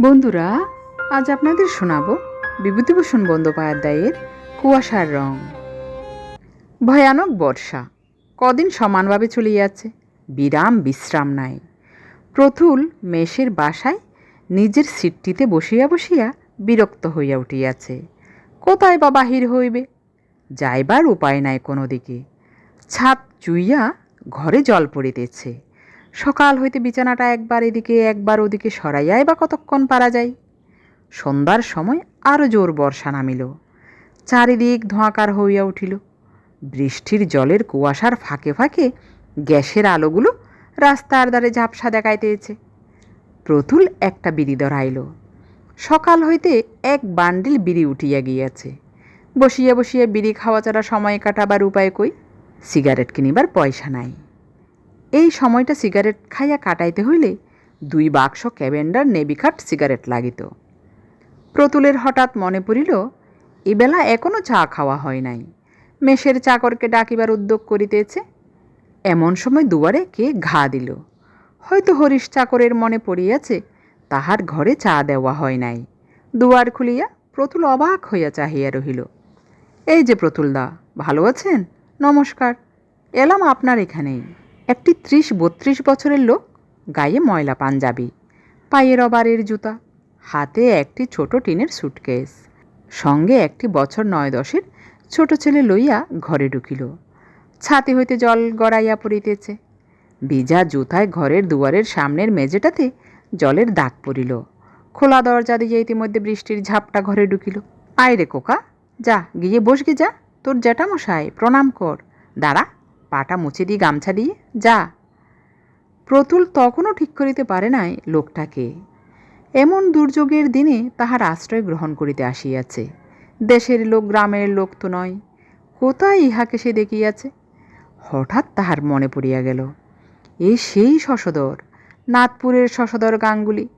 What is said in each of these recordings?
বন্ধুরা, আজ আপনাদের শোনাবো বিভূতিভূষণ বন্দ্যোপাধ্যায়ের কুয়াশার রং। ভয়ানক বর্ষা, কদিন সমানভাবে চলে যাচ্ছে, বিরাম বিশ্রাম নাই। প্রতুল মেষের বাসায় নিজের সিটটিতে বসিয়া বসিয়া বিরক্ত হইয়া উঠিয়াছে। কোথায় বা বাহির হইবে? যাইবার উপায় নাই কোনো দিকে। ছাপ চুইয়া ঘরে জল পড়িতেছে। সকাল হইতে বিছানাটা একবার এদিকে, একবার ওদিকে সরাইয়াই বা কতক্ষণ পারা যায়। সন্ধ্যার সময় আরও জোর বর্ষা নামিল। চারিদিক ধোঁয়াকার হইয়া উঠিল। বৃষ্টির জলের কুয়াশার ফাঁকে ফাঁকে গ্যাসের আলোগুলো রাস্তার দ্বারে ঝাপসা দেখাইতেছে প্রতুল একটা বিড়ি ধরাইল। সকাল হইতে এক বান্ডিল বিড়ি উঠিয়া গিয়াছে। বসিয়া বসিয়া বিড়ি খাওয়া ছাড়া সময় কাটাবার উপায় কই? সিগারেট কিনিবার পয়সা নাই। এই সময়টা সিগারেট খাইয়া কাটাইতে হইলে দুই বাক্স ক্যাবেন্ডার নেবিখাট সিগারেট লাগিত। প্রতুলের হঠাৎ মনে পড়িল এবেলা এখনও চা খাওয়া হয় নাই। মেষের চাকরকে ডাকিবার উদ্যোগ করিতেছে। এমন সময় দুয়ারে কে ঘা দিল। হয়তো হরিশ চাকরের মনে পড়িয়াছে, তাহার ঘরে চা দেওয়া হয় নাই। দুয়ার খুলিয়া প্রতুল অবাক হইয়া চাহিয়া রহিল, এই যে প্রতুলদা, ভালো আছেন? নমস্কার। এলাম আপনার এখানেই। একটি ত্রিশ বত্রিশ বছরের লোক গায়ে ময়লা পাঞ্জাবি, পায়ে রবারের জুতা, হাতে একটি ছোট টিনের সুটকেস। সঙ্গে একটি বছর নয় দশের ছোট ছেলে লইয়া ঘরে ঢুকিল। ছাতি হইতে জল গড়াইয়া পড়িতেছে। ভিজা জুতায় ঘরের দুয়ারের সামনের মেঝেটাতে জলের দাগ পড়িল। খোলা দরজা দিয়ে ইতিমধ্যে বৃষ্টির ঝাপটা ঘরে ঢুকিল। আয় রে কোকা যা, গিয়ে বসগে যা, তোর জ্যাঠামশাই প্রণাম কর, দাঁড়া। পাটা মুছে দিয়ে গামছা দিয়ে যা। প্রতুল তখনও ঠিক করিতে পারে নাই লোকটাকে। এমন দুর্যোগের দিনে তাহার আশ্রয় গ্রহণ করিতে আসিয়াছে। দেশের লোক, গ্রামের লোক তো নয়, কোথায় ইহাকে সে দেখিয়াছে? হঠাৎ তাহার মনে পড়িয়া গেল, এ সেই শশধর নাথপুরের শশধর গাঙ্গুলি,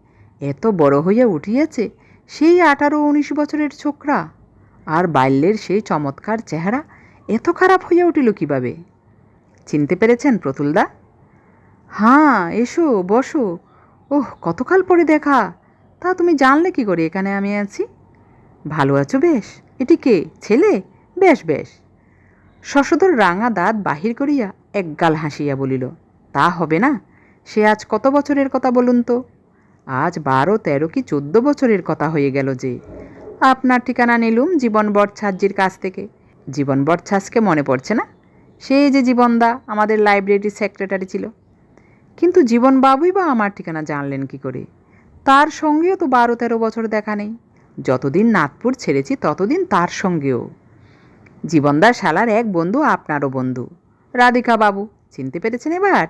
এত বড় হইয়া উঠিয়াছে সেই আঠারো উনিশ বছরের ছোকরা, আর বাল্যের সেই চমৎকার চেহারা, এত খারাপ হইয়া উঠিল কীভাবে? চিনতে পেরেছেন প্রতুলদা হাঁ, এসো, বসো। ওহ, কতকাল পরে দেখা। তা তুমি জানলে কি করে এখানে আমি আছি? ভালো আছো বেশ। এটি কে? ছেলে? বেশ বেশ। শশধর রাঙা দাঁত বাহির করিয়া একগাল হাসিয়া বলিল, তা হবে না। সে আজ কত বছরের কথা বলুন তো? আজ বারো, তেরো কি চোদ্দ বছরের কথা হয়ে গেল যে। আপনার ঠিকানা নিলুম জীবন বরছাজ্জির কাছ থেকে। জীবন বরছাজকে মনে পড়ছে না? সে যে জীবনদা আমাদের লাইব্রেরির সেক্রেটারি ছিল। কিন্তু জীবনবাবুই বা আমার ঠিকানা জানলেন কি করে? তার সঙ্গেও তো বারো তেরো বছর দেখা নেই। যতদিন নাগপুর ছেড়েছি, ততদিন তার সঙ্গেও। জীবনদার শালার এক বন্ধু আপনারও বন্ধু। রাধিকা বাবু, চিনতে পেরেছেন এবার?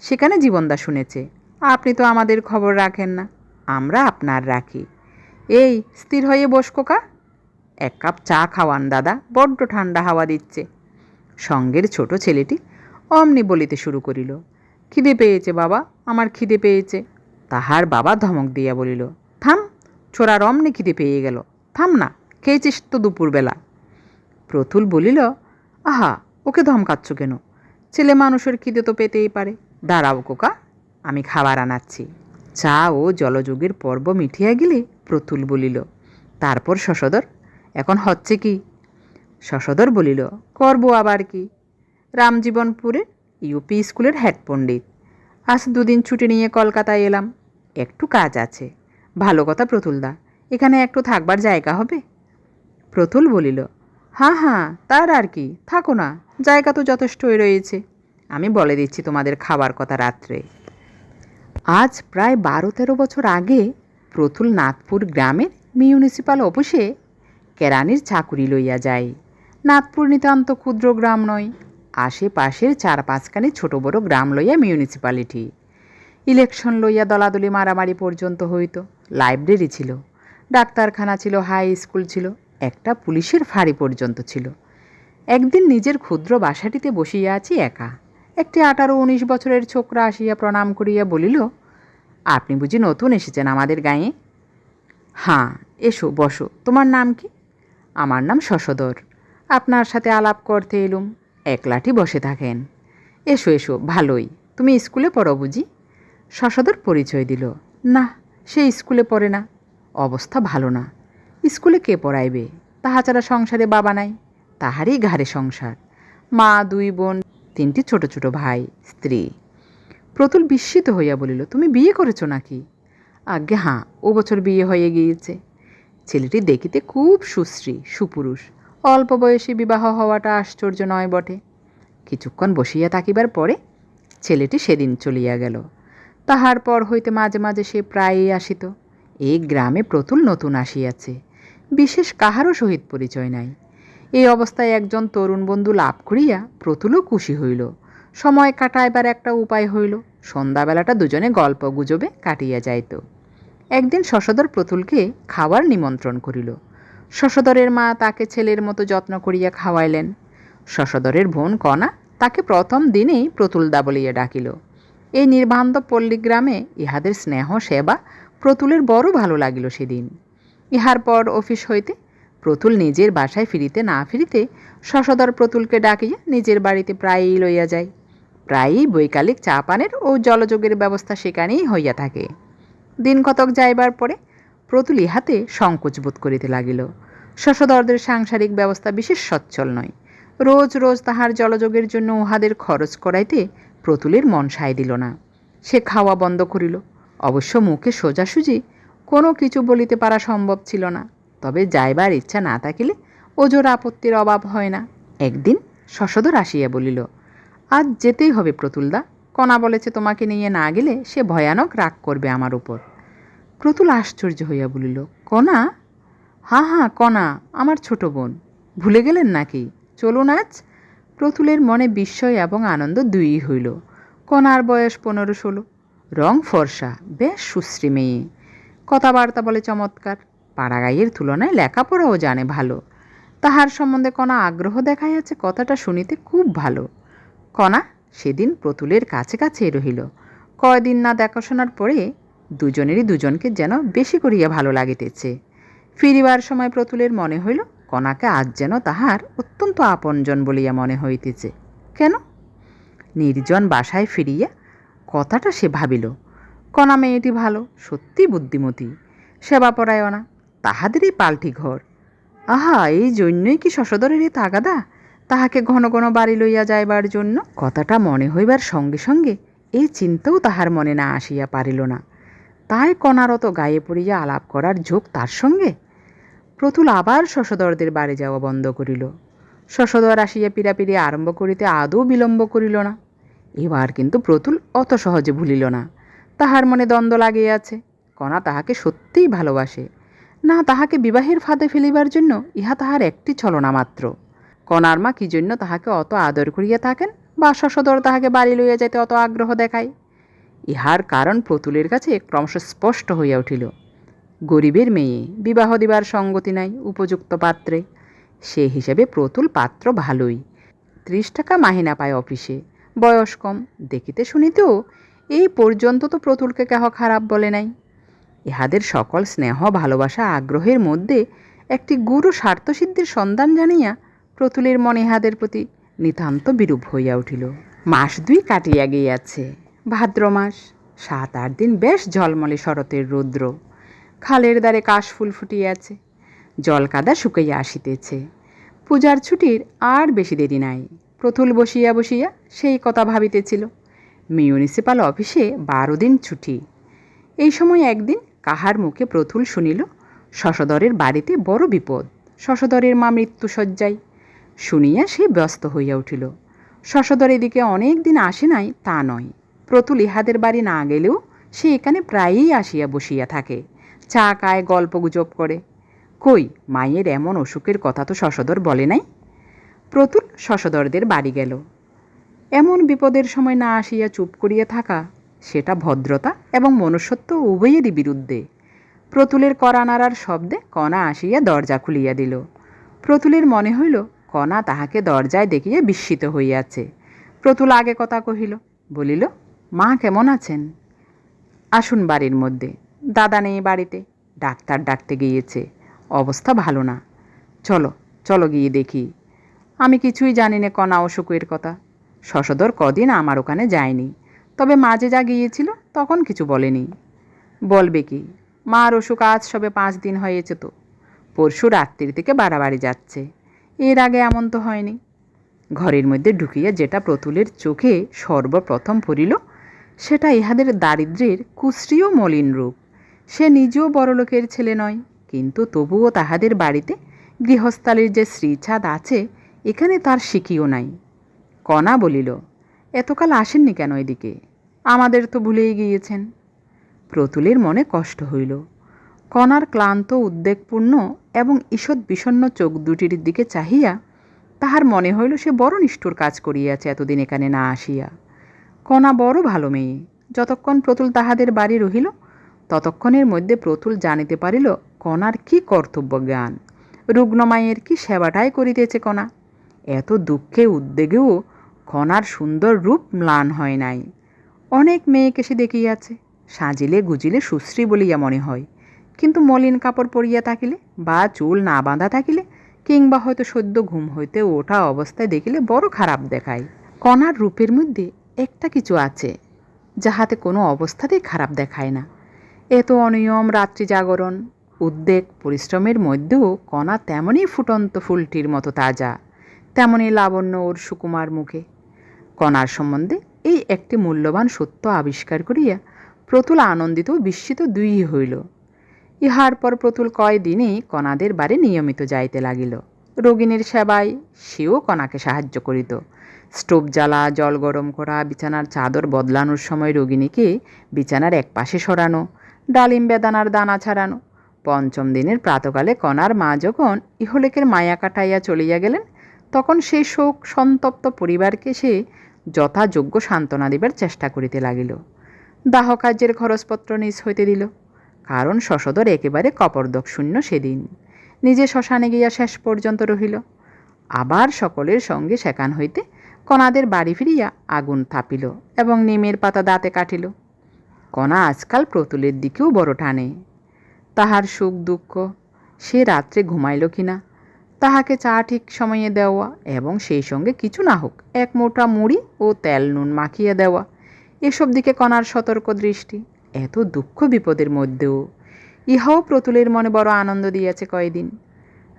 সেখানে জীবনদা শুনেছে, আপনি তো আমাদের খবর রাখেন না, আমরা আপনার রাখি। এই, স্থির হয়ে বস কোকা এক কাপ চা খাওয়ান দাদা, বড্ড ঠান্ডা হাওয়া দিচ্ছে। সঙ্গের ছোট ছেলেটি অমনি বলিতে শুরু করিল, খিদে পেয়েছে বাবা, আমার খিদে পেয়েছে। তাহার বাবা ধমক দিয়া বলিল, থাম, ছোড়ার অমনি খিদে পেয়ে গেল, থাম না, খেয়েছিস তো দুপুরবেলা। প্রতুল বলিল, আহা, ওকে ধমকাচ্ছ কেন? ছেলে মানুষের খিদে তো পেতেই পারে। দাঁড়াও কোকা আমি খাবার আনাচ্ছি। চা ও জলযোগের পর্ব মিঠিয়া গেলে প্রতুল বলিল, তারপর শশধর এখন হচ্ছে কি? শশধর বলিল, করব আবার কি? রামজীবনপুরে ইউপি স্কুলের হেড পণ্ডিত। আজ দুদিন ছুটি নিয়ে কলকাতায় এলাম। একটু কাজ আছে। ভালো কথা প্রতুলদা এখানে একটু থাকবার জায়গা হবে? প্রতুল বলিল হ্যাঁ হ্যাঁ তার আর কি। থাকো না, জায়গা তো যথেষ্টই রয়েছে। আমি বলে দিচ্ছি তোমাদের খাবার কথা রাত্রে। আজ প্রায় বারো তেরো বছর আগে প্রতুল নাগপুর গ্রামের মিউনিসিপাল অফিসে কেরানির চাকুরি লইয়া যায়। নাগপুর নিতান্ত ক্ষুদ্র গ্রাম নয়, আশেপাশের চার পাঁচখানি ছোট বড় গ্রাম লইয়া মিউনিসিপ্যালিটি ইলেকশন লইয়া দলাদলি মারামারি পর্যন্ত হইত, লাইব্রেরি ছিল, ডাক্তারখানা ছিল, হাই স্কুল ছিল, একটা পুলিশের ফাঁড়ি পর্যন্ত ছিল। একদিন নিজের ক্ষুদ্র বাসাটিতে বসিয়া আছি একা। একটি আঠারো উনিশ বছরের ছোকরা আসিয়া প্রণাম করিয়া বলিল, আপনি বুঝি নতুন এসেছেন আমাদের গাঁয়ে? হ্যাঁ এসো, বসো। তোমার নাম কি? আমার নাম শশধর। আপনার সাথে আলাপ করতে এলুম। একলাটি বসে থাকেন। এসো এসো, ভালোই। তুমি স্কুলে পড়ো বুঝি? শশধর পরিচয় দিল। না, সে স্কুলে পড়ে না। অবস্থা ভালো না। স্কুলে কে পড়াইবে? তাহা ছাড়া সংসারে বাবা নাই। তাহারই ঘাড়ে সংসার। মা, দুই বোন, তিনটি ছোট ছোট ভাই, স্ত্রী। প্রতুল বিস্মিত হইয়া বলিল, তুমি বিয়ে করেছ নাকি? আজ্ঞে, হাঁ, ও বছর বিয়ে হয়ে গিয়েছে। ছেলেটি দেখিতে খুব সুশ্রী, সুপুরুষ। অল্প বয়সে বিবাহ হওয়াটা আশ্চর্য নয় বটে। কিছুক্ষণ বসিয়া থাকিবার পরে ছেলেটি সেদিন চলিয়া গেল। তাহার পর হইতে মাঝে মাঝে সে প্রায়ই আসিত। এই গ্রামে প্রতুল নতুন আসিয়াছে। বিশেষ কাহারও সহিত পরিচয় নাই। এই অবস্থায় একজন তরুণ বন্ধু লাভ করিয়া প্রতুলও খুশি হইল। সময় কাটাইবার একটা উপায় হইল। সন্ধ্যাবেলাটা দুজনে গল্প গুজবে কাটিয়া যাইত। একদিন শশধর প্রতুলকে খাওয়ার নিমন্ত্রণ করিল। শশধরের মা তাকে ছেলের মতো যত্ন করিয়া খাওয়াইলেন। শশধরের বোন কণা তাকে প্রথম দিনেই প্রতুলদা বলিয়া ডাকিল। এই নির্বান্ধ পল্লীগ্রামে ইহাদের স্নেহ, সেবা প্রতুলের বড় ভালো লাগিল সেদিন। ইহার পর অফিস হইতে প্রতুল নিজের বাসায় ফিরিতে না ফিরিতে শশধর প্রতুলকে ডাকিয়া নিজের বাড়িতে প্রায়ই লইয়া যায়। প্রায়ই বৈকালিক চা পানের ও জলযোগের ব্যবস্থা সেখানেই হইয়া থাকে। দিন কতক যাইবার পরে প্রতুল ইহাতে সংকোচ বোধ করিতে লাগিল। শশধরদের সাংসারিক ব্যবস্থা বিশেষ সচ্ছল নয়। রোজ রোজ তাহার জলযোগের জন্য উহাদের খরচ করাইতে প্রতুলের মন সায় দিল না। সে খাওয়া বন্ধ করিল। অবশ্য মুখে সোজাসুজি কোনো কিছু বলিতে পারা সম্ভব ছিল না। তবে যাইবার ইচ্ছা না থাকিলে ওজোর আপত্তির অভাব হয় না। একদিন শশধর আসিয়া বলিল, আজ যেতেই হবে প্রতুলদা। কণা বলেছে তোমাকে নিয়ে না গেলে সে ভয়ানক রাগ করবে আমার উপর। প্রতুল আশ্চর্য হইয়া বলিল, কণা? হ্যাঁ হ্যাঁ কণা, আমার ছোট বোন। ভুলে গেলেন নাকি? চলুন আজ। প্রতুলের মনে বিস্ময় এবং আনন্দ দুইই হইল। কণার বয়স পনেরো ষোলো। রং ফর্সা, বেশ সুশ্রী মেয়ে। কথাবার্তা বলে চমৎকার। পাড়াগাইয়ের তুলনায় লেখাপড়াও জানে ভালো। তাহার সম্বন্ধে কণা আগ্রহ দেখাইয়াছে কথাটা শুনিতে খুব ভালো। কণা সেদিন প্রতুলের কাছে কাছে রহিল। কয়দিন না দেখাশোনার পরে দুজনেরই দুজনকে যেন বেশি করিয়া ভালো লাগিতেছে। ফিরিবার সময় প্রতুলের মনে হইল, কণাকে আজ যেন তাহার অত্যন্ত আপনজন বলিয়া মনে হইতেছে। কেন? নির্জন বাসায় ফিরিয়া কথাটা সে ভাবিল, কণা মেয়েটি ভালো, সত্যি বুদ্ধিমতী সেবাপরায়ণা তাহাদেরই পাল্টি ঘর। আহা, এই জন্যই কি শশধরের তাগাদা? তাহাকে ঘন ঘন বাড়ি লইয়া যাইবার জন্য? কথাটা মনে হইবার সঙ্গে সঙ্গে এই চিন্তাও তাহার মনে না আসিয়া পারিল না। তাই কণারত গায়ে পড়িয়া আলাপ করার ঝোঁক তার সঙ্গে? প্রতুল আবার শশধরদের বাড়ি যাওয়া বন্ধ করিল। শশধর আসিয়া পিড়াপিড়ি আরম্ভ করিতে আদৌ বিলম্ব করিল না। এবার কিন্তু প্রতুল অত সহজে ভুলিল না। তাহার মনে দ্বন্দ্ব লাগিয়াছে। কণা তাহাকে সত্যিই ভালোবাসে। না তাহাকে বিবাহের ফাঁদে ফেলিবার জন্য ইহা তাহার একটি ছলনা মাত্র। কণার মা কি জন্য তাহাকে অত আদর করিয়া থাকেন? বা শশধর তাহাকে বাড়ি লইয়া যাইতে অত আগ্রহ দেখায়? ইহার কারণ প্রতুলের কাছে ক্রমশ স্পষ্ট হইয়া উঠিল। গরিবের মেয়ে, বিবাহ দিবার সঙ্গতি নাই, উপযুক্ত পাত্রে। সে হিসেবে প্রতুল পাত্র ভালোই। ত্রিশ টাকা মাহিনা পায় অফিসে। বয়স কম, দেখিতে শুনিতেও এই পর্যন্ত তো প্রতুলকে কেহ খারাপ বলে নাই। ইহাদের সকল স্নেহ, ভালোবাসা, আগ্রহের মধ্যে একটি গুরু স্বার্থসিদ্ধির সন্ধান জানিয়া প্রতুলের মনে ইহাদের প্রতি নিতান্ত বিরূপ হইয়া উঠিল। মাস দুই কাটিয়া গিয়াছে। ভাদ্র মাস। সাত আট দিন বেশ ঝলমলে শরতের রৌদ্র। খালের দ্বারে কাশফুল ফুটিয়াছে। জল কাদা শুকাইয়া আসিতেছে। পূজার ছুটির আর বেশি দেরি নাই। প্রতুল বসিয়া বসিয়া সেই কথা ভাবিতেছিল। মিউনিসিপাল অফিসে বারো দিন ছুটি। এই সময় একদিন কাহার মুখে প্রতুল শুনিল, শশধরের বাড়িতে বড় বিপদ। শশধরের মা মৃত্যুসজ্জায় শুনিয়া সে ব্যস্ত হইয়া উঠিল। শশধর এদিকে অনেক দিন আসে নাই তা নয়। প্রতুল ইহাদের বাড়ি না গেলেও সে এখানে প্রায়ই আসিয়া বসিয়া থাকে। চা খায় গল্প গুজব করে। কই, মায়ের এমন অসুখের কথা তো শশধর বলে নাই? প্রতুল শশধরদের বাড়ি গেল। এমন বিপদের সময় না আসিয়া চুপ করিয়া থাকা, সেটা ভদ্রতা এবং মনুষ্যত্ব উভয়েরই বিরুদ্ধে। প্রতুলের কড়া নাড়ার শব্দে কণা আসিয়া দরজা খুলিয়া দিল। প্রতুলের মনে হইল, কণা তাহাকে দরজায় দেখিয়া বিস্মিত হইয়াছে। প্রতুল আগে কথা কহিল, বলিল মা কেমন আছেন? আসুন বাড়ির মধ্যে। দাদা নেই বাড়িতে। ডাক্তার ডাকতে গিয়েছে। অবস্থা ভালো না। চলো চলো গিয়ে দেখি। আমি কিছুই জানি না কণা অসুখের কথা। শশধর কদিন আমার ওখানে যায়নি। তবে মাঝে যা গিয়েছিল, তখন কিছু বলেনি। বলবে কি, মার অসুখ আজ সবে পাঁচ দিন হয়েছে তো। পরশু রাত্রির থেকে বাড়াবাড়ি যাচ্ছে। এর আগে এমন তো হয়নি। ঘরের মধ্যে ঢুকিয়া যেটা প্রতুলের চোখে সর্বপ্রথম পড়িল সেটা ইহাদের দারিদ্র্যের কুশ্রী ও মলিন রূপ। সে নিজেও বড়লোকের ছেলে নয়, কিন্তু তবুও তাহাদের বাড়িতে গৃহস্থালির যে শ্রীছাদ আছে, এখানে তার শিকিও নাই। কণা বলিল, এতকাল আসেননি কেন এদিকে? আমাদের তো ভুলেই গিয়েছেন। প্রতুলের মনে কষ্ট হইল। কণার ক্লান্ত, উদ্বেগপূর্ণ এবং ঈষৎ বিষণ্ণ চোখ দুটির দিকে চাহিয়া তাহার মনে হইল সে বড় নিষ্ঠুর কাজ করিয়াছে এতদিন এখানে না আসিয়া। কণা বড় ভালো মেয়ে। যতক্ষণ প্রতুল তাহাদের বাড়ি রহিল, ততক্ষণের মধ্যে প্রতুল জানিতে পারিল, কণার কি কর্তব্য জ্ঞান? রুগ্নমায়ের কি সেবাটাই করিতেছে কণা? এত দুঃখে উদ্বেগেও কণার সুন্দর রূপ ম্লান হয় নাই। অনেক মেয়েকে সে দেখিয়াছে, সাজিলে গুজিলে সুশ্রী বলিয়া মনে হয়। কিন্তু মলিন কাপড় পরিয়া থাকিলে বা চুল না বাঁধা থাকিলে, কিংবা হয়তো সদ্য ঘুম হইতে ওঠা অবস্থায় দেখিলে বড় খারাপ দেখায়। কণার রূপের মধ্যে একটা কিছু আছে যাহাতে কোনো অবস্থাতেই খারাপ দেখায় না। এত অনিয়ম, রাত্রি জাগরণ, উদ্বেগ, পরিশ্রমের মধ্যেও কণা তেমনই ফুটন্ত ফুলটির মতো তাজা, তেমনই লাবণ্য ওর সুকুমার মুখে। কণার সম্বন্ধে এই একটি মূল্যবান সত্য আবিষ্কার করিয়া প্রতুল আনন্দিত বিস্মিত দুইই হইল। ইহার পর প্রতুল কয়দিনই কণাদের বাড়ি নিয়মিত যাইতে লাগিল। রোগিণীর সেবায় সেও কণাকে সাহায্য করিত। স্টোভ জ্বালা, জল গরম করা, বিছানার চাদর বদলানোর সময় রোগিণীকে বিছানার এক পাশে সরানো, ডালিম বেদানার দানা ছাড়ানো। পঞ্চম দিনের প্রাতকালে কণার মা যখন ইহলেকের মায়া কাটাইয়া চলিয়া গেলেন, তখন সেই শোক সন্তপ্ত পরিবারকে সে যথাযোগ্য সান্ত্বনা দিবার চেষ্টা করিতে লাগিল। দাহ কার্যের খরচপত্র নিজ হইতে দিল, কারণ শশধর একেবারে কপর্দক শূন্য সেদিন। নিজে শ্মশানে গিয়া শেষ পর্যন্ত রহিল, আবার সকলের সঙ্গে সেখান হইতে কণাদের বাড়ি ফিরিয়া আগুন থাপিল এবং নিমের পাতা দাঁতে কাটিল। কণা আজকাল প্রতুলের দিকেও বড় টানে। তাহার সুখ দুঃখ, সে রাত্রে ঘুমাইল কিনা, তাহাকে চা ঠিক সময়ে দেওয়া এবং সেই সঙ্গে কিছু না হোক, এক মোটা মুড়ি ও তেল নুন মাখিয়ে দেওয়া, এসব দিকে কণার সতর্ক দৃষ্টি, এত দুঃখ বিপদের মধ্যেও। ইহাও প্রতুলের মনে বড় আনন্দ দিয়েছে কয়দিন।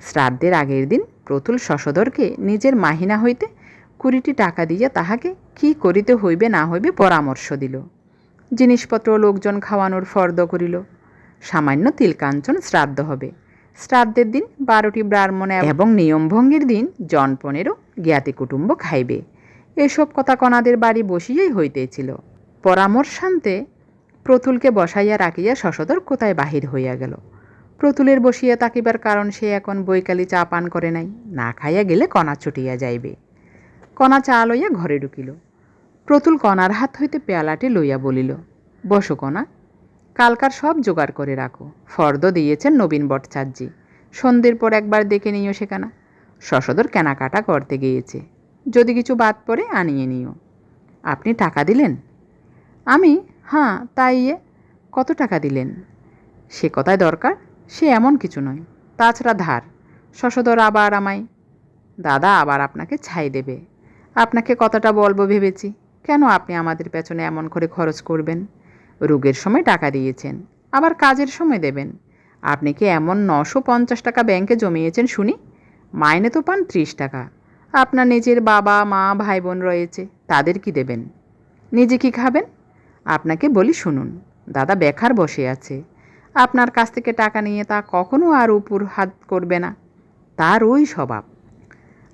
শ্রাদ্ধের আগের দিন প্রতুল শশধরকে নিজের মাহিনা হইতে কুড়িটি টাকা দিয়া তাহাকে কি করিতে হইবে না হইবে পরামর্শ দিল। জিনিসপত্র লোকজন খাওয়ানোর ফর্দ করিল। সামান্য তিলকাঞ্চন শ্রাদ্ধ হবে। শ্রাদ্ধের দিন বারোটি ব্রাহ্মণ এবং নিয়মভঙ্গির দিন জনপনেরও জ্ঞাতি কুটুম্ব খাইবে। এসব কথা কণাদের বাড়ি বসিয়েই হইতেছিল। পরামর্শান্তে প্রতুলকে বসাইয়া রাখিয়া শশধর কোথায় বাহির হইয়া গেল। প্রতুলের বসিয়া তাকিবার কারণ সে এখন বৈকালি চা পান করে নাই। না খাইয়া গেলে কণা ছুটিয়া যাইবে। কণা চা লইয়া ঘরে ঢুকিল। প্রতুল কণার হাত হইতে পেয়ালাটি লইয়া বলিল, বসো কণা, কালকার সব জোগাড় করে রাখো। ফর্দ দিয়েছেন নবীন ভট্টাচার্যি। সন্ধ্যের পর একবার দেখে নিও সেখানা। শশধর কেনাকাটা করতে গিয়েছে। যদি কিছু বাদ পড়ে আনিয়ে নিও। আপনি টাকা দিলেন? আমি? হ্যাঁ তাই ইয়ে। কত টাকা দিলেন? সে কথায় দরকার। সে এমন কিছু নয়। তাছাড়া ধার। শশধর আবার আমায়, দাদা, আবার আপনাকে ছাই দেবে। আপনাকে কতটা বলব ভেবেছি? কেন আপনি আমাদের পেছনে এমন করে খরচ করবেন? রোগের সময় টাকা দিয়েছেন, আবার কাজের সময় দেবেন। আপনি কি এমন নশো পঞ্চাশ টাকা ব্যাংকে জমিয়েছেন শুনি? মাইনে তো পান ত্রিশ টাকা। আপনার নিজের বাবা, মা ভাই বোন রয়েছে, তাদের কি দেবেন? নিজে কি খাবেন? আপনাকে বলি শুনুন, দাদা বেকার বসে আছে। আপনার কাছ থেকে টাকা নিয়ে তা কখনো আর উপর হাত করবে না। তার ওই স্বভাব।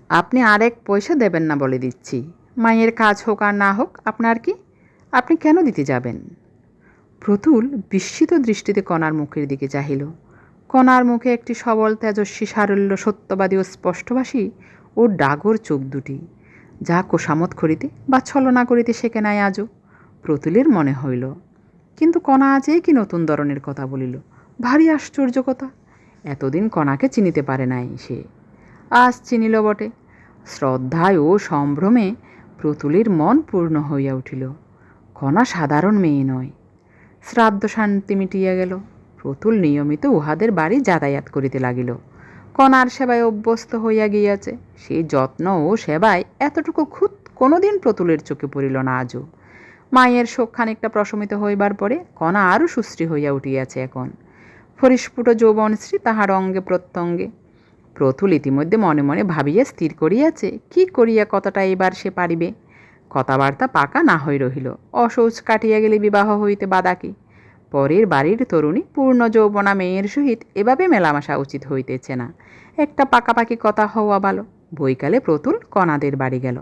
আপনি আরেক পয়সা দেবেন না বলে দিচ্ছি। মায়ের কাজ হোক আর না হোক, আপনার কি? আপনি কেন দিতে যাবেন? প্রতুল বিস্মিত দৃষ্টিতে কণার মুখের দিকে চাহিল। কণার মুখে একটি সবল, তেজস্বী, সারল্য, সত্যবাদী ও স্পষ্টভাষী ও ডাগর চোখ দুটি। যা কোষামত করিতে বা ছলনা করিতে শেখে নাই আজও, প্রতুলের মনে হইল। কিন্তু কণা আজ কি নতুন ধরনের কথা বলিল? ভারী আশ্চর্য কথা। এতদিন কণাকে চিনিতে পারে নাই সে। আজ চিনিল বটে শ্রদ্ধায় ও সম্ভ্রমে প্রতুলের মন পূর্ণ হইয়া উঠিল। কণা সাধারণ মেয়ে নয়। শ্রাদ্ধ শান্তি মিটিয়া গেল। প্রতুল নিয়মিত উহাদের বাড়ি যাতায়াত করিতে লাগিল। কণার সেবায় অভ্যস্ত হইয়া গিয়াছে। সেই যত্ন ও সেবায় এতটুকু খুদ কোনোদিন প্রতুলের চোখে পড়িল না আজও। মায়ের শোক খানিকটা প্রশমিত হইবার পরে কণা আরও সুশ্রী হইয়া উঠিয়াছে এখন। পরিস্ফুট যৌবনশ্রী তাহার অঙ্গে প্রত্যঙ্গে প্রতুল ইতিমধ্যে মনে মনে ভাবিয়া স্থির করিয়াছে, কি করিয়া কতটা এবার সে পারিবে? কথাবার্তা পাকা না হই রহিল। অশৌচ কাটিয়া গেলে বিবাহ হইতে বাধা কি? পরের বাড়ির তরুণী পূর্ণ যৌবনা মেয়ের সহিত এভাবে মেলামেশা উচিত হইতেছে না। একটা পাকাপাকি কথা হওয়া ভালো। বৈকালে প্রতুল কণাদের বাড়ি গেল।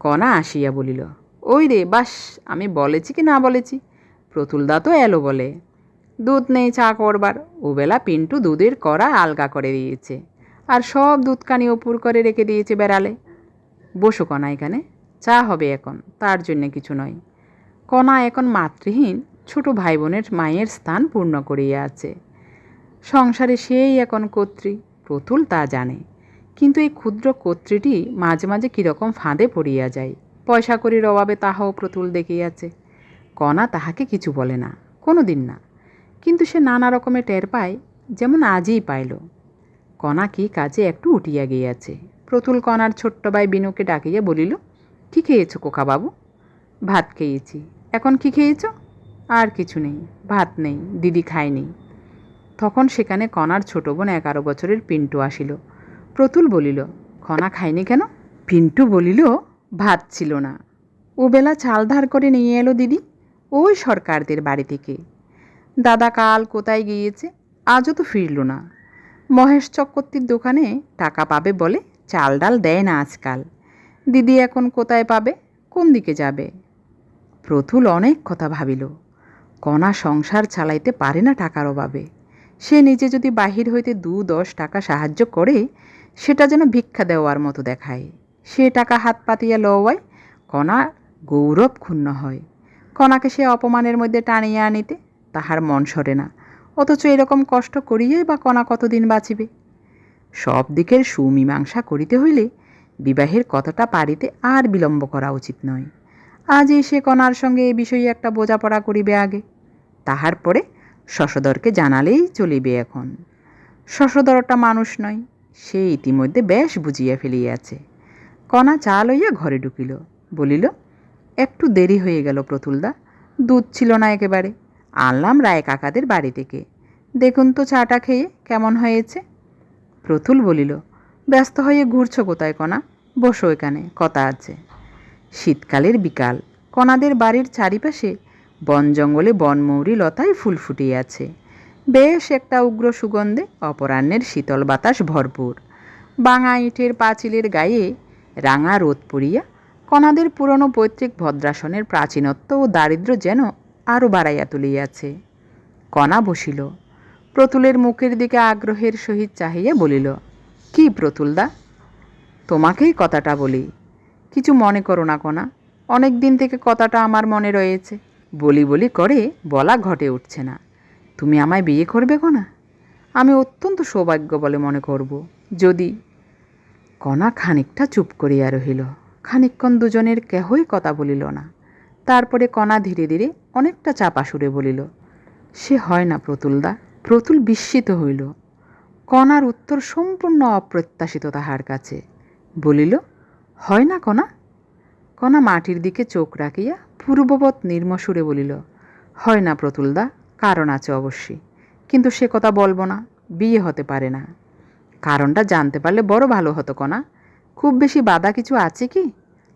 কণা আসিয়া বলিল, ওই রে, বাস, আমি বলেছি কি না বলেছি? প্রতুলদা তো এলো বলে, দুধ নেই চা করবার। ওবেলা পিন্টু দুধের কড়া আলগা করে দিয়েছে। আর সব দুধকানি ওপুর করে রেখে দিয়েছে বেড়ালে। বসো কণা এখানে, চা হবে এখন, তার জন্যে কিছু নয়। কণা এখন মাতৃহীন, ছোট ভাই বোনের মায়ের স্থান পূর্ণ করিয়া আছে। সংসারে সেই এখন কর্ত্রী, প্রতুল তা জানে। কিন্তু এই ক্ষুদ্র কর্ত্রীটি মাঝে মাঝে কীরকম ফাঁদে পড়িয়া যায়। পয়সা করির অভাবে তাহাও প্রতুল দেখিয়াছে। কণা তাহাকে কিছু বলে না কোনো দিন না। কিন্তু সে নানা রকমে টের পায়, যেমন আজই পাইল। কণা কি কাজে একটু উঠিয়া গিয়াছে। প্রতুল কণার ছোট্ট ভাই বিনুকে ডাকিয়া বলিল, কি খেয়েছো কোকাবাবু ভাত খেয়েছি। এখন কি খেয়েছো? আর কিছু নেই, ভাত নেই, দিদি খায়নি। তখন সেখানে কণার ছোট বোন এগারো বছরের পিন্টু আসিল। প্রতুল বলিল, কণা খায়নি কেন? পিন্টু বলিল, ভাত ছিল না। ও বেলা চাল ধার করে নিয়ে এলো দিদি, ওই সরকারদের বাড়ি থেকে। দাদা কাল কোথায় গিয়েছে, আজও তো ফিরল না। মহেশ চক্রবর্তীর দোকানে টাকা পাবে বলে চাল ডাল দেয় না আজকাল। দিদি এখন কোথায় পাবে? কোন দিকে যাবে? প্রতুল অনেক কথা ভাবিল। কণা সংসার চালাইতে পারে না টাকার অভাবে। সে নিজে যদি বাহির হইতে দু দশ টাকা সাহায্য করে, সেটা যেন ভিক্ষা দেওয়ার মতো দেখায়। সে টাকা হাত পাতিয়া লওয়ায় কণা গৌরব ক্ষুণ্ণ হয়। কণাকে সে অপমানের মধ্যে টানিয়া আনিতে তাহার মন সরে না। অথচ এরকম কষ্ট করিয়াই বা কণা কতদিন বাঁচিবে? সব দিকের সুমীমাংসা করিতে হইলে বিবাহের কথাটা পারিতে আর বিলম্ব করা উচিত নয়। আজই সে কণার সঙ্গে এ বিষয়ে একটা বোঝাপড়া করিবে আগে। তাহার পরে শশধরকে জানালেই চলিবে এখন। শশধরটা মানুষ নয়, সে ইতিমধ্যে বেশ বুঝিয়া ফেলিয়াছে। কণা চা লইয়া ঘরে ঢুকিল, বলিল, একটু দেরি হয়ে গেল প্রতুলদা, দুধ ছিল না একেবারে। আনলাম রায় কাকাদের বাড়ি থেকে। দেখুন তো চাটা খেয়ে কেমন হয়েছে। প্রতুল বলিল, ব্যস্ত হয়ে ঘুরছ কোথায় কণা বসো এখানে, কথা আছে। শীতকালের বিকাল কণাদের বাড়ির চারিপাশে বন জঙ্গলে বনমৌরি লতায় ফুল ফুটিয়ে আছে। বেশ একটা উগ্র সুগন্ধে অপরাহ্নের শীতল বাতাস ভরপুর। বাঙা ইটের পাঁচিলের গায়ে রাঙা রোদ পড়িয়া কণাদের পুরনো পৈতৃক ভদ্রাসনের প্রাচীনত্ব ও দারিদ্র্য যেন আরও বাড়াইয়া তুলিয়াছে। কণা বসিল। প্রতুলের মুখের দিকে আগ্রহের সহিত চাহিয়া বলিল, কি প্রতুলদা তোমাকেই কথাটা বলি। কিছু মনে করো না কণা অনেক দিন থেকে কথাটা আমার মনে রয়েছে। বলি বলি করে বলা ঘটে উঠছে না। তুমি আমায় বিয়ে করবে কণা? আমি অত্যন্ত সৌভাগ্য বলে মনে করব। যদি কণা খানিকটা চুপ করিয়া রহিল, খানিকক্ষণ দুজনের কেহই কথা বলিল না। তারপরে কণা ধীরে ধীরে অনেকটা চাপা সুরে বলিল, সে হয় না প্রতুলদা, প্রতুল বিস্মিত হইল। কণার উত্তর সম্পূর্ণ অপ্রত্যাশিত তাহার কাছে। বলিল, হয় না কণা? কণা মাটির দিকে চোখ রাখিয়া পূর্ববৎ নির্মসুরে বলিল, হয় না প্রতুলদা, কারণ আছে অবশ্যই। কিন্তু সে কথা বলব না, বিয়ে হতে পারে না। কারণটা জানতে পারলে বড় ভালো হতো কণা। খুব বেশি বাধা কিছু আছে কি?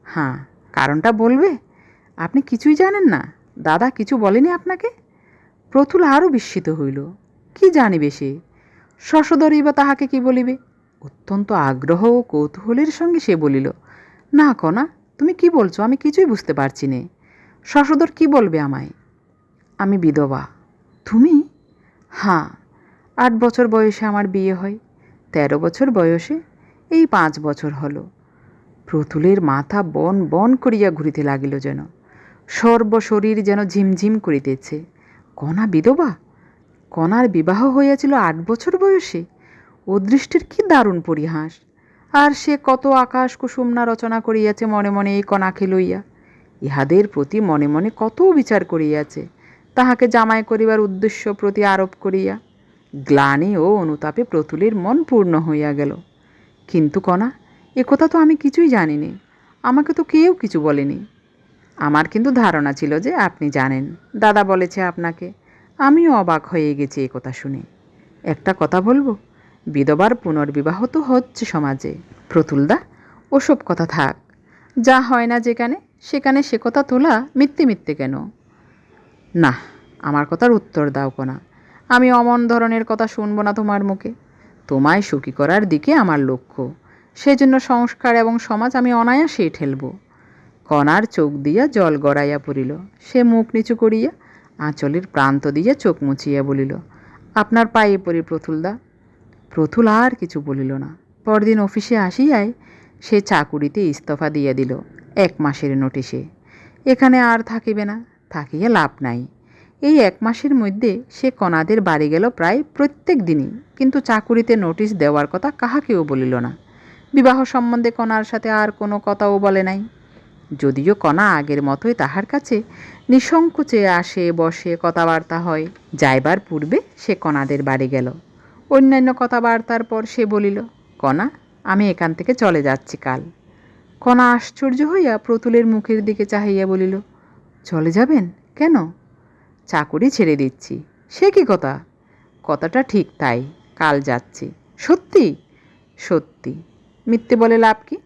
হ্যাঁ কারণটা বলবে? আপনি কিছুই জানেন না। দাদা কিছু বলেনি আপনাকে? প্রতুল আরও বিস্মিত হইল। কি জানিবে সে? শশধরই বা তাহাকে কি বলিবে? অত্যন্ত আগ্রহ ও কৌতূহলের সঙ্গে সে বলিল, না কণা তুমি কি বলছো? আমি কিছুই বুঝতে পারছি নে। শশধর কি বলবে আমায়? আমি বিধবা। তুমি? হ্যাঁ আট বছর বয়সে আমার বিয়ে হয়। তেরো বছর বয়সে এই পাঁচ বছর হলো। প্রতুলের মাথা বন বন করিয়া ঘুরিতে লাগিল যেন। সর্বশরীর যেন ঝিমঝিম করিতেছে। কণা বিধবা? কণার বিবাহ হইয়াছিল আট বছর বয়সে। অদৃষ্টের কি দারুণ পরিহাস। আর সে কত আকাশ কুসুমনা রচনা করিয়াছে মনে মনে এই কণাকে লইয়া। ইহাদের প্রতি মনে মনে কত বিচার করিয়াছে, তাহাকে জামাই করিবার উদ্দেশ্য প্রতি আরোপ করিয়া। গ্লানি ও অনুতাপে প্রতুলের মন পূর্ণ হইয়া গেল। কিন্তু কণা একথা তো আমি কিছুই জানিনি আমাকে তো কেউ কিছু বলেনি আমার কিন্তু ধারণা ছিল যে আপনি জানেন। দাদা বলেছে আপনাকে। আমিও অবাক হয়ে গেছি এ কথা শুনে। একটা কথা বলব? বিধবার পুনর্বিবাহ তো হচ্ছে সমাজে। প্রতুলদা ওসব কথা থাক। যা হয় না যেখানে, সেখানে সে কথা তোলা মিথ্যে মিথ্যে কেন? না, আমার কথার উত্তর দাও কোনা। আমি অমন ধরনের কথা শুনব না তোমার মুখে। তোমায় সুখী করার দিকে আমার লক্ষ্য। সেজন্য সংস্কার এবং সমাজ আমি অনায়াসেই ঠেলব। কণার চোখ দিয়া জল গড়াইয়া পড়িল। সে মুখ নিচু করিয়া আঁচলের প্রান্ত দিয়া চোখ মুছিয়া বলিল, আপনার পায়ে পড়ি প্রতুলদা প্রতুল আর কিছু বলিল না। পরদিন অফিসে আসিয়াই সে চাকুরিতে ইস্তফা দিয়া দিল, এক মাসের নোটিশে। এখানে আর থাকিবে না, থাকিয়া লাভ নাই। এই এক মাসের মধ্যে সে কণাদের বাড়ি গেল প্রায় প্রত্যেক দিনই, কিন্তু চাকুরিতে নোটিশ দেওয়ার কথা কাহাকেও বলিল না। বিবাহ সম্বন্ধে কণার সাথে আর কোনো কথাও বলে নাই। যদিও কণা আগের মতোই তাহার কাছে, নিঃসংকোচে আসে, বসে, কথাবার্তা হয়। যাইবার পূর্বে সে কণাদের বাড়ি গেল। অন্যান্য কথাবার্তার পর সে বলিল, কণা, আমি এখান থেকে চলে যাচ্ছি কাল। কণা আশ্চর্য হইয়া প্রতুলের মুখের দিকে চাহিয়া বলিল, চলে যাবেন? কেন? চাকুরি ছেড়ে দিচ্ছি। সে কি কথা? কথাটা ঠিক তাই, কাল যাচ্ছি। সত্যি? সত্যি। মিথ্যে বলে লাভ কি?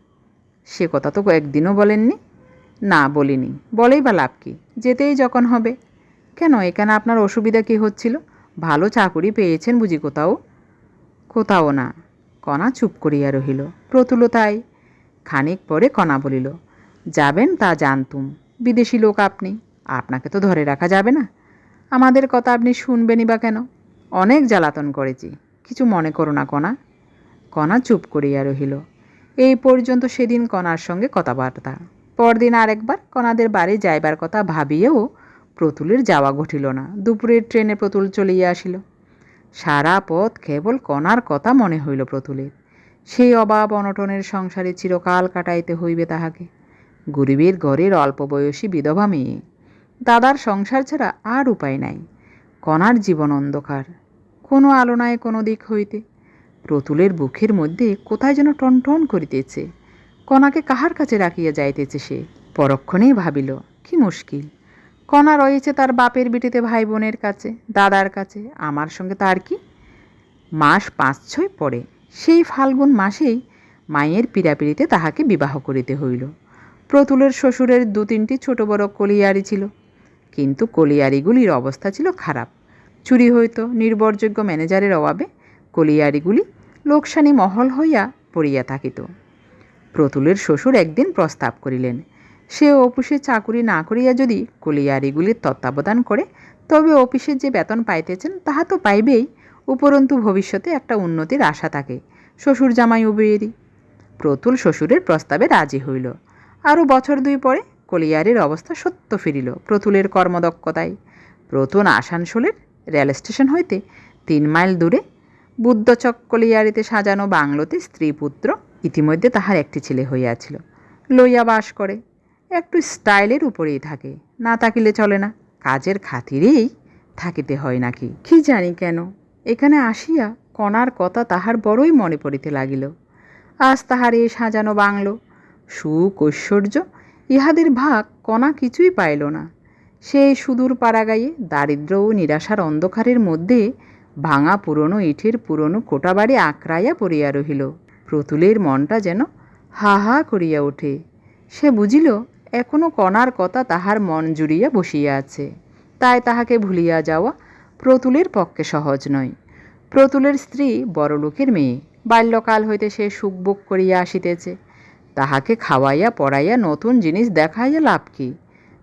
সে কথা তো কয়েকদিনও বলেননি। না বলিনি। বলেই বা লাভ কি? যেতেই যখন হবে। কেন, এখানে আপনার অসুবিধা কী হচ্ছিল? ভালো চাকুরি পেয়েছেন বুঝি কোথাও? কোথাও না। কণা চুপ করিয়া রহিল। প্রতুল তাই খানিক পরে কণা বলিল, যাবেন তা জানতুম। বিদেশি লোক আপনি। আপনাকে তো ধরে রাখা যাবে না। আমাদের কথা আপনি শুনবেনই বা কেন? অনেক জ্বালাতন করেছি। কিছু মনে করো না কণা। কণা চুপ করিয়া রহিল। এই পর্যন্ত সেদিন কণার সঙ্গে কথাবার্তা। পরদিন আরেকবার কণাদের বাড়ি যাইবার কথা ভাবিয়েও প্রতুলের যাওয়া ঘটিল না। দুপুরের ট্রেনে প্রতুল চলিয়া আসিল। সারা পথ কেবল কণার কথা মনে হইল প্রতুলের। সেই অভাব অনটনের সংসারে চিরকাল কাটাইতে হইবে তাহাকে। গরিবের ঘরের অল্প বয়সী বিধবা মেয়ে, দাদার সংসার ছাড়া আর উপায় নাই। কণার জীবন অন্ধকার। কোনো আলো নাই কোনো দিক হইতে প্রতুলের বুকের মধ্যে কোথায় যেন টনটন করিতেছে। কণাকে কাহার কাছে রাখিয়া যাইতেছে সে? পরক্ষণেই ভাবিল, কি মুশকিল। কণা রয়েছে তার বাপের বিটিতে ভাই বোনের কাছে, দাদার কাছে, আমার সঙ্গে তার কি? মাস পাঁচ ছয় পরে সেই ফাল্গুন মাসেই মায়ের পীড়াপিড়িতে তাহাকে বিবাহ করিতে হইল। প্রতুলের শ্বশুরের দু তিনটি ছোট বড় কলিয়ারি ছিল। কিন্তু কলিয়ারিগুলির অবস্থা ছিল খারাপ। চুরি হইতো, নির্ভরযোগ্য ম্যানেজারের অভাবে কলিয়ারিগুলি লোকসানি মহল হইয়া পড়িয়া থাকিত। প্রতুলের শ্বশুর একদিন প্রস্তাব করিলেন, সে অফিসে চাকুরি না করিয়া যদি কলিয়ারিগুলির তত্ত্বাবধান করে, তবে অফিসের যে বেতন পাইতেছেন তাহা তো পাইবেই, উপরন্তু ভবিষ্যতে একটা উন্নতির আশা থাকে। শ্বশুর জামাই উভয়েরই। প্রতুল শ্বশুরের প্রস্তাবে রাজি হইল। আরও বছর দুই পরে কলিয়ারির অবস্থা সত্য ফিরিল প্রতুলের কর্মদক্ষতায়। প্রতুল আসানসোলের রেল স্টেশন হইতে তিন মাইল দূরে বুদ্ধচক কলিয়ারিতে সাজানো বাংলোতে স্ত্রী পুত্র ইতিমধ্যে তাহার একটি ছেলে হইয়াছিল। লইয়া বাস করে। একটু স্টাইলের উপরেই থাকে। না থাকিলে চলে না। কাজের খাতিরেই থাকিতে হয় নাকি? কি জানি কেন? এখানে আসিয়া কণার কথা তাহার বড়ই মনে পড়িতে লাগিল। আজ তাহার এই সাজানো বাংলো। সুখ ঐশ্বর্য, ইহাদের ভাগ কণা কিছুই পাইল না। সেই সুদূর পাড়াগায়ে দারিদ্র ও নিরাশার অন্ধকারের মধ্যে ভাঙা পুরনো ইটের পুরনো কোটাবাড়ি আঁকড়াইয়া পড়িয়া রহিল। প্রতুলের মনটা যেন হা হা করিয়া ওঠে। সে বুঝিল এখনও কণার কথা তাহার মন জুড়িয়া বসিয়া আছে। তাই তাহাকে ভুলিয়া যাওয়া প্রতুলের পক্ষে সহজ নয়। প্রতুলের স্ত্রী বড়লোকের মেয়ে। বাল্যকাল হইতে সে সুখভোগ করিয়া আসিতেছে। তাহাকে খাওয়াইয়া পড়াইয়া নতুন জিনিস দেখাইয়া লাভ কি?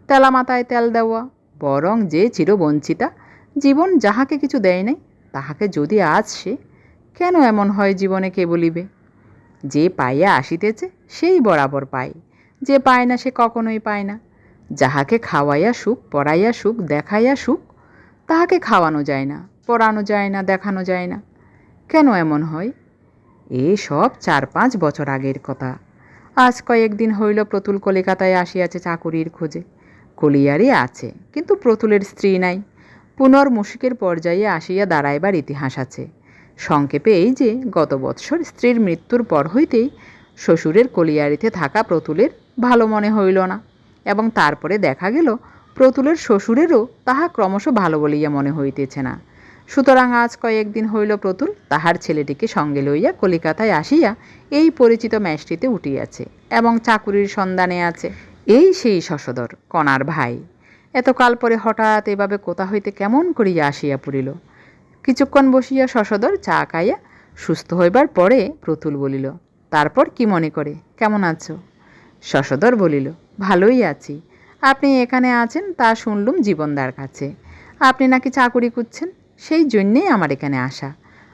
তেলা মাথায় তেল দেওয়া, বরং যে চিরবঞ্চিতা জীবন যাহাকে কিছু দেয় নাই, তাহাকে যদি আজ সে, কেন এমন হয় জীবনে কে বলিবে? যে পাইয়া আসিতেছে, সেই বরাবর পায়। যে পায় না, সে কখনোই পায় না। যাহাকে খাওয়াইয়া সুখ, পড়াইয়া সুখ, দেখাইয়া সুখ, তাহাকে খাওয়ানো যায় না, পড়ানো যায় না, দেখানো যায় না। কেন এমন হয়? এ সব চার পাঁচ বছর আগের কথা। আজ কয়েকদিন হইল প্রতুল কলিকাতায় আসিয়াছে চাকুরির খোঁজে। কলিয়ারি আছে, কিন্তু প্রতুলের স্ত্রী নাই। পুনর্মুশিকের পর্যায়ে আসিয়া দাঁড়াইবার ইতিহাস আছে। সংক্ষেপে এই যে, গত বৎসর স্ত্রীর মৃত্যুর পর হইতেই শ্বশুরের কলিয়ারিতে থাকা প্রতুলের ভালো মনে হইল না এবং তারপরে দেখা গেল প্রতুলের শ্বশুরেরও তাহা ক্রমশ ভালো বলিয়া মনে হইতেছে না। সুতরাং আজ কয়েকদিন হইল প্রতুল তাহার ছেলেটিকে সঙ্গে লইয়া কলিকাতায় আসিয়া এই পরিচিত ম্যাচটিতে উঠিয়াছে এবং চাকুরির সন্ধানে আছে। এই সেই শশধর, কণার ভাই। এতকাল পরে হঠাৎ এভাবে কোথা হইতে কেমন করিয়া আসিয়া পড়িল? কিছুক্ষণ বসিয়া শশধর চা খাইয়া সুস্থ হইবার পরে প্রতুল বলিল তারপর কি মনে করে? কেমন আছো? শশধর বলিল ভালোই আছি। আপনি এখানে আছেন তা শুনলুম জীবনদার কাছে। আপনি নাকি চাকুরি করছেন সেই জন্যেই আমার এখানে আসা।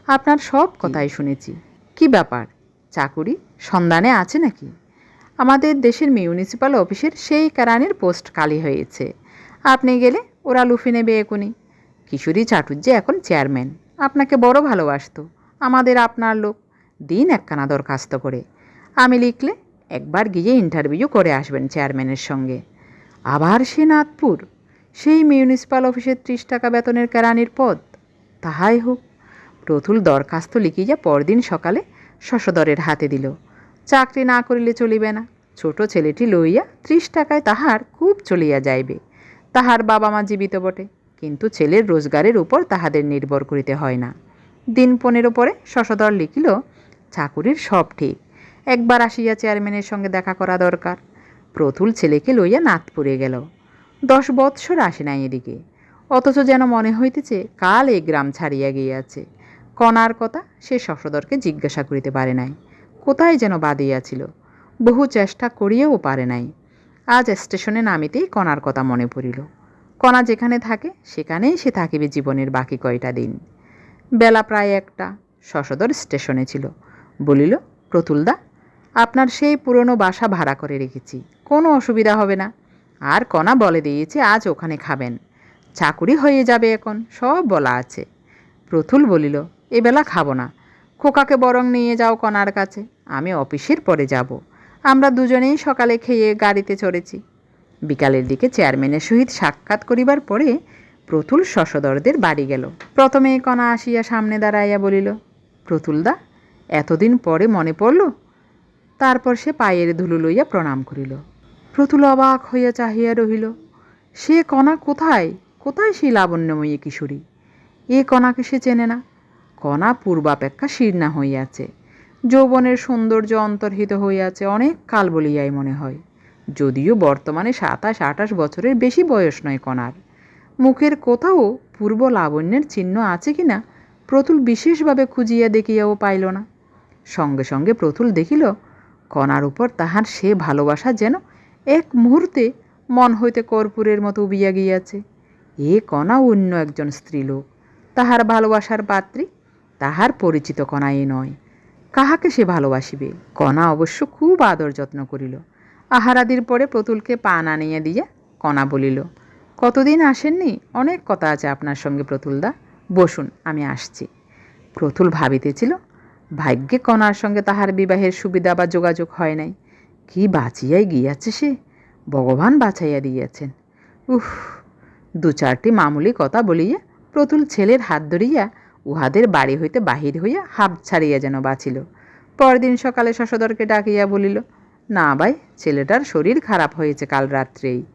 আপনার সব কথাই শুনেছি। কি ব্যাপার? চাকুরি? সন্ধানে আছে নাকি? আমাদের দেশের মিউনিসিপ্যাল অফিসের সেই কেরানির পোস্ট খালি হয়েছে। আপনি গেলে ওরা লুফে নেবে এখনই কিশোরী চাটুর্যে এখন চেয়ারম্যান। আপনাকে বড় ভালোবাসত। আমাদের আপনার লোক। দিন একখানা দরখাস্ত করে। আমি লিখলে একবার গিয়ে ইন্টারভিউ করে আসবেন চেয়ারম্যানের সঙ্গে। আবার সে নাথপুর সেই মিউনিসিপ্যাল অফিসের ত্রিশ টাকা বেতনের কেরানির পদ। তাহাই হোক। প্রতুল দরখাস্ত লিখিয়া পরদিন সকালে শশধরের হাতে দিল। চাকরি না করিলে চলিবে না। ছোট ছেলেটি লইয়া ত্রিশ টাকায় তাহার খুব চলিয়া যাইবে। তাহার বাবা মা জীবিত বটে। কিন্তু ছেলের রোজগারের উপর তাহাদের নির্ভর করিতে হয় না। দিন পনেরো পরে শশধর লিখিল চাকুরির সব ঠিক। একবার আসিয়া চেয়ারম্যানের সঙ্গে দেখা করা দরকার। প্রতুল ছেলেকে লইয়া নাথপুরে গেল। দশ বৎসর আসে নাই এদিকে। অথচ যেন মনে হইতেছে, কাল এই গ্রাম ছাড়িয়া গিয়াছে। কণার কথা সে শশধরকে জিজ্ঞাসা করিতে পারে নাই। কোথায় যেন বাদিয়াছিল বহু চেষ্টা করিয়াও পারে নাই। আজ স্টেশনে নামিতেই কণার কথা মনে পড়িল। কণা যেখানে থাকে, সেখানেই সে থাকিবে জীবনের বাকি কয়টা দিন। বেলা প্রায় একটা, শশধর স্টেশনে ছিল। বলিল, প্রতুলদা, আপনার সেই পুরনো বাসা ভাড়া করে রেখেছি। কোনো অসুবিধা হবে না। আর কণা বলে দিয়েছে, আজ ওখানে খাবেন। চাকুরি হয়ে যাবে এখন, সব বলা আছে প্রতুল বলিল এবেলা খাব না। খোকাকে বরং নিয়ে যাও কণার কাছে। আমি অফিসের পরে যাব। আমরা দুজনেই সকালে খেয়ে গাড়িতে চড়েছি। বিকালের দিকে চেয়ারম্যানের সহিত সাক্ষাৎ করিবার পরে প্রতুল শশধরদের বাড়ি গেল। প্রথমে কণা আসিয়া সামনে দাঁড়াইয়া বলিল প্রতুলদা এতদিন পরে মনে পড়ল? তারপর সে পায়ের ধুলো লইয়া প্রণাম করিল। প্রতুল অবাক হইয়া চাহিয়া রহিল, সে কণা কোথায়? কোথায় সেই লাবণ্যময়ী কিশোরী? এ কণাকে সে চেনে না। কণা পূর্বাপেক্ষা শীর্ণা হইয়াছে। যৌবনের সৌন্দর্য অন্তর্হিত হইয়াছে, অনেক কাল বলিয়াই মনে হয়। যদিও বর্তমানে সাতাশ, আঠাশ বছরের বেশি বয়স নয় কণার। মুখের কোথাও পূর্ব লাবণ্যের চিহ্ন আছে কি না বিশেষভাবে খুঁজিয়া দেখিয়াও পাইল না। সঙ্গে সঙ্গে প্রতুল দেখিল, কণার উপর তাহার সে ভালোবাসা যেন এক মুহূর্তে মন হইতে কর্পূরের মতো উবিয়া গিয়াছে। এ কণা অন্য একজন স্ত্রীলোক। তাহার ভালোবাসার পাত্রী, তাহার পরিচিত কণাই নয়। কাহাকে সে ভালোবাসিবে? কণা অবশ্য খুব আদর যত্ন করিল। আহারাদির পরে প্রতুলকে পান আনিয়া দিয়া কণা বলিল, কতদিন আসেননি? অনেক কথা আছে আপনার সঙ্গে প্রতুলদা। বসুন, আমি আসছি। প্রতুল ভাবিতেছিল, ভাগ্যে কণার সঙ্গে তাহার বিবাহের সুবিধা বা যোগাযোগ হয় নাই। কি বাঁচিয়াই গিয়াছে সে? ভগবান বাঁচাইয়া দিয়াছেন। উফ, দু চারটি মামুলি কথা বলিয়া প্রতুল ছেলের হাত ধরিয়া উহাদের বাড়ি হইতে বাহির হইয়া হাফ ছাড়িয়া যেন বাঁচিল। পরদিন সকালে শশধরকে ডাকিয়া বলিল না ভাই, ছেলেটার শরীর খারাপ হয়েছে কাল রাত্রেই।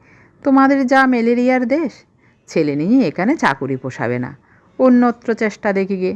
তোমাদের যা ম্যালেরিয়ার দেশ, ছেলে নিয়ে এখানে চাকুরি পোষাবে না। অন্যত্র চেষ্টা দেখি গে।